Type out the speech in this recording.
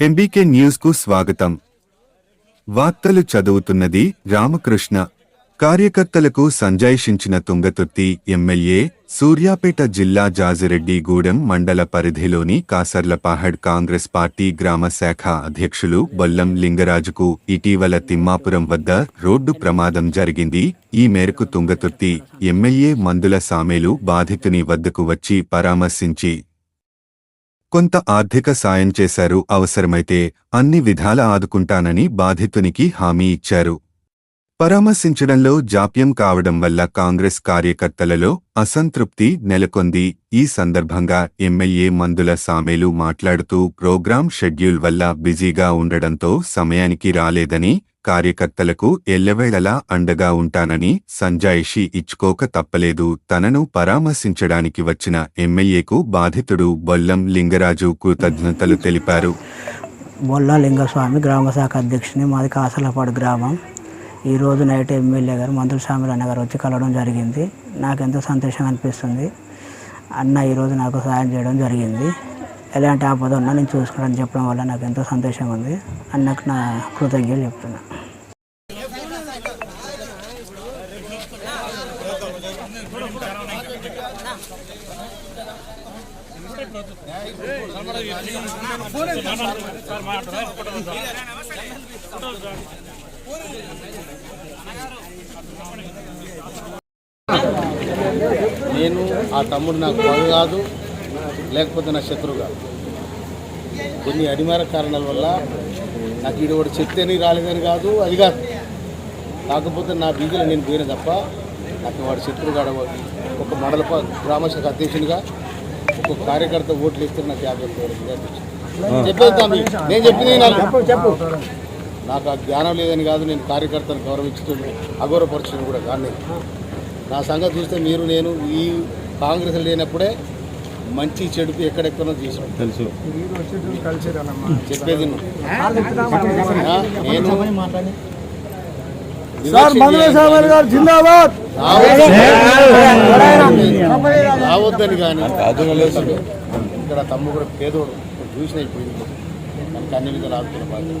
MBK న్యూస్కు స్వాగతం. వార్తలు చదువుతున్నది రామకృష్ణ. కార్యకర్తలకు సంజాయిషించిన తుంగతుర్తి ఎమ్మెల్యే సూర్యాపేట జిల్లా జాజిరెడ్డిగూడెం మండల పరిధిలోని కాసర్లపాహడ్ కాంగ్రెస్ పార్టీ గ్రామ శాఖ అధ్యక్షులు బొల్లం లింగరాజుకు ఇటీవల తిమ్మాపురం వద్ద రోడ్డు ప్రమాదం జరిగింది. ఈ మేరకు తుంగతుర్తి ఎమ్మెల్యే మందుల సామేలు బాధితుని వద్దకు వచ్చి పరామర్శించి కొంత ఆర్థిక సాయం చేశారు. అవసరమైతే అన్ని విధాల ఆదుకుంటానని బాధితునికి హామీ ఇచ్చారు. పరామర్శించడంలో జాప్యం కావడం వల్ల కాంగ్రెస్ కార్యకర్తలలో అసంతృప్తి నెలకొంది. ఈ సందర్భంగా ఎమ్మెల్యే మందుల సామేలు మాట్లాడుతూ ప్రోగ్రాం షెడ్యూల్ వల్ల బిజీగా ఉండడంతో సమయానికి రాలేదని కార్యకర్తలకు ఎల్లవేళలా అండగా ఉంటానని సంజాయిషి ఇచ్చుకోక తప్పలేదు. తనను పరామర్శించడానికి వచ్చిన ఎమ్మెల్యేకు బాధితుడు బొల్లం లింగరాజు కృతజ్ఞతలు తెలిపారు. బొల్లా లింగస్వామి గ్రామ శాఖ అధ్యక్షుని మాది కాసలపాడు గ్రామం. ఈరోజు నైట్ ఎమ్మెల్యే గారు మంత్రుల స్వామి అన్న గారు వచ్చి కలవడం జరిగింది. నాకు ఎంతో సంతోషం అనిపిస్తుంది. అన్న ఈరోజు నాకు సహాయం చేయడం జరిగింది. ఎలాంటి ఆపద ఉన్నా నేను చూసుకోవడానికి చెప్పడం వల్ల నాకు ఎంతో సంతోషంగా ఉంది. అన్నకు నా కృతజ్ఞతలు చెప్తున్నా. నేను ఆ తమ్ముడు నాకు పగ కాదు. లేకపోతే నా శత్రువు కాదు కొన్ని అనివార్య కారణాల వల్ల నాకు ఈడు ఒకటి చెప్తేని రాలేదని కాదు అది కాదు కాకపోతే నా బీజీలో నేను పోయిన తప్ప నాకు వాడు శత్రువు కాడ ఒక మండల ప- గ్రామ శాఖ అధ్యక్షునిగా ఒక కార్యకర్త ఓట్లు ఇస్తే నాకు యాభై. చెప్పేది. నేను చెప్పింది. చెప్పు నాకు ఆ జ్ఞానం లేదని కాదు నేను కార్యకర్తను గౌరవించుతుంది అగౌరవపరచడం కూడా కానీ నా సంగతి చూస్తే మీరు నేను ఈ కాంగ్రెస్ లేనప్పుడే మంచి చెడుకు ఎక్కడెక్కడో చేసాం తెలుసు. చెప్పేది రావద్దని కానీ ఇక్కడ తమ్ముడు కూడా పేదోడు. చూసిన ఇప్పుడు మనకు అన్ని విధాలు ఆదుకున్న బాధ్యత.